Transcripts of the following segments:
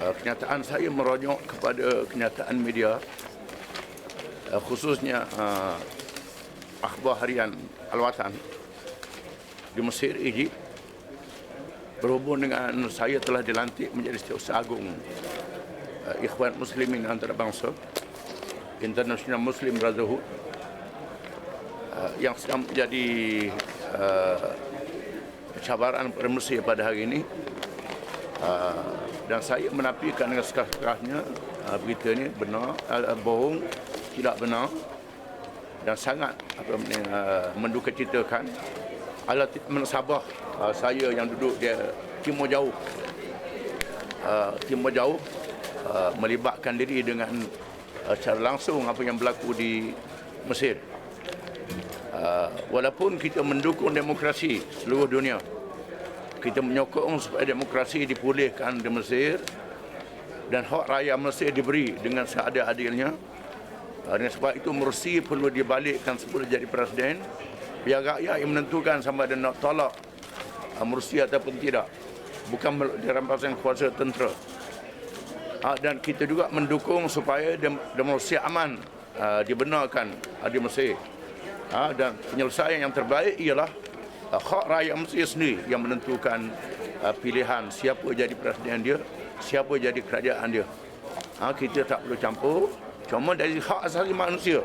Uh, kenyataan saya merujuk kepada kenyataan media uh, khususnya uh, akhbar harian Al-Watan di Mesir, Egypt berhubung dengan saya telah dilantik menjadi Setiausaha Agung uh, Ikhwan Muslimin Antarabangsa International Muslim Brotherhood uh, yang sedang menjadi uh, cabaran pada Mesir pada hari ini uh, dan saya menafikan dengan sekeras-kerasnya uh, berita ini benar, uh, bohong, tidak benar dan sangat apa uh, mendukacitakan ala menasabah uh, saya yang duduk di timur jauh. Uh, timur jauh uh, melibatkan diri dengan uh, secara langsung apa yang berlaku di Mesir. Uh, walaupun kita mendukung demokrasi seluruh dunia kita menyokong supaya demokrasi dipulihkan di Mesir dan hak raya Mesir diberi dengan seadil-adilnya. Dengan sebab itu Mursi perlu dibalikkan sebelum jadi presiden biar rakyat yang menentukan sama ada nak tolak uh, Mursi ataupun tidak. Bukan melalui rampasan kuasa tentera. Uh, dan kita juga mendukung supaya dem- demokrasi aman uh, dibenarkan di Mesir. Dan penyelesaian yang terbaik ialah hak rakyat Mesir sendiri yang menentukan uh, pilihan siapa jadi presiden dia siapa jadi kerajaan dia. Uh, kita tak perlu campur. Cuma dari hak asasi manusia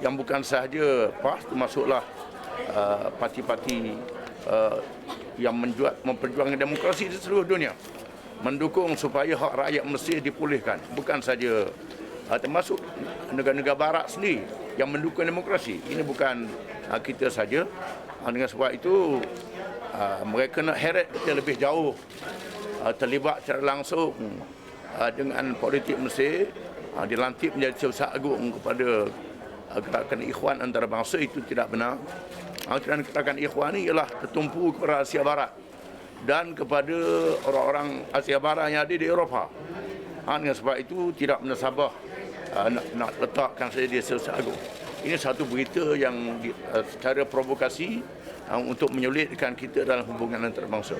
yang bukan sahaja PAS termasuklah uh, parti-parti uh, yang menjuat, memperjuangkan demokrasi di seluruh dunia mendukung supaya hak rakyat Mesir dipulihkan. Bukan saja uh, termasuk negara-negara barat sendiri yang mendukung demokrasi. Ini bukan uh, kita saja. Uh, dengan sebab itu mereka nak heret kita lebih jauh. Uh, terlibat secara langsung dengan politik Mesir. Dilantik menjadi Setiausaha Agung kepada gerakan ikhwan antarabangsa itu tidak benar. Kerana gerakan ikhwan ini ialah tertumpu kepada Asia Barat dan kepada orang-orang Asia Barat yang ada di Eropah. Ha, dengan sebab itu tidak menasabah uh, nak, nak letakkan saya di Setiausaha Agung. Ini satu berita yang uh, secara provokasi uh, untuk menyulitkan kita dalam hubungan antarabangsa.